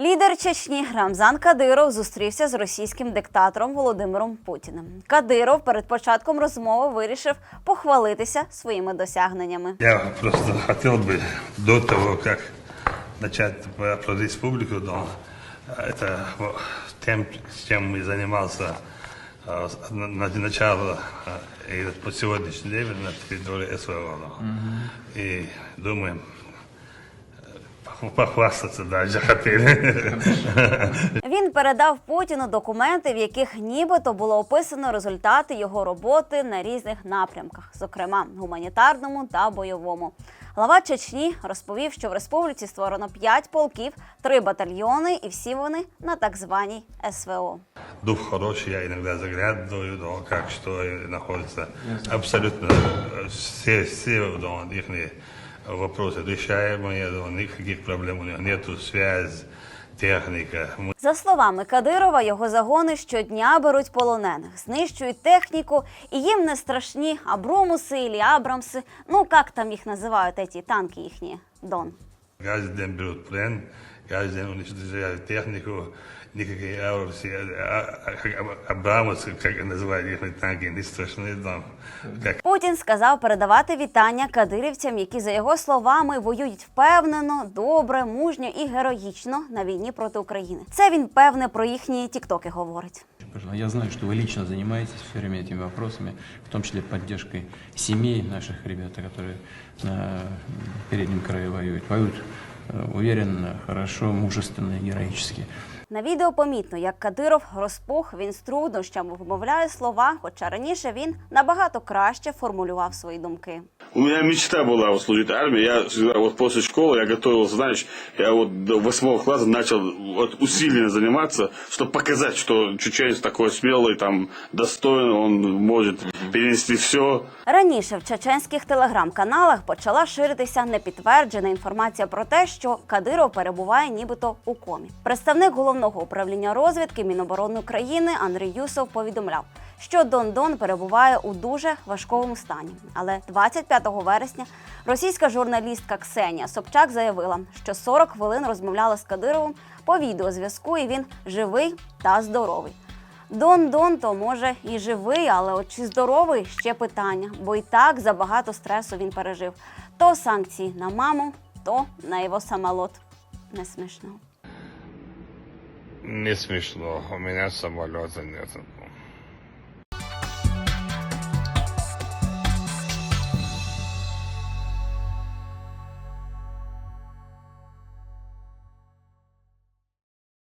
Лідер Чечні Рамзан Кадиров зустрівся з російським диктатором Володимиром Путіним. Кадиров перед початком розмови вирішив похвалитися своїми досягненнями. Я просто хотел бы до того, как начать про про республику, да, это вот тем, чем мы занимался э, с- на, на начало э, и по сегодняшний день на территории СВО. да. И думаем, э, похвастаться даже хотели. Він передав Путіну документи, в яких нібито було описано результати його роботи на різних напрямках, зокрема гуманітарному та бойовому. Глава Чечні розповів, що в республіці створено 5 полків, 3 батальйони, і всі вони на так званій СВО. Дух хороший, я иногда заглядываю, да, как что и находится. Абсолютно все, все да, их вопросы решаемые, да, никаких проблем у него нету, связь, техника. Мы За словами Кадирова, його загони щодня беруть полонених, знищують техніку, і їм не страшні абромуси і абрамси. Ну як там їх називають, ці танки їхні Дон. каждый день берут плен, каждый день уничтожают технику, никакие аурусы, Абрамус, как называют их танки, не страшны, да, как Путін сказав передавати вітання кадирівцям, які за його словами воюють впевнено, добре, мужньо і героїчно на війні проти України. Це він певне про їхні тіктоки говорить. Пожалуйста. Я знаю, что вы лично занимаетесь всеми этими вопросами, в том числе поддержкой семей наших ребят, которые на переднем крае воюют. Воюют э, уверенно, хорошо, мужественно, героически. На відео помітно, як Кадиров розпух, він з труднощами вимовляє слова, хоча раніше він набагато краще формулював свої думки. У меня мечта была вот служить в армии. Я всегда вот после школы я готовился, знаешь, я вот до восьмого класса начал вот усиленно заниматься, чтобы показать, что чеченец такой смелый, там, достойный, он может перенести все. Раніше в чеченських телеграм-каналах почала ширитися непідтверджена інформація про те, що Кадиров перебуває нібито у комі. Представник головного управління розвідки Міноборони України Андрій Юсов повідомляв, що Дон Дон перебуває у дуже важкому стані. Але 25 вересня російська журналістка Ксенія Собчак заявила, що 40 хвилин розмовляла з Кадировим по відеозв'язку, і він живий та здоровий. Дон Дон то може і живий, але от чи здоровий ще питання, бо і так забагато стресу він пережив. То санкції на маму, то на його самолот. Не смішно. не смешно, у меня самолета нет.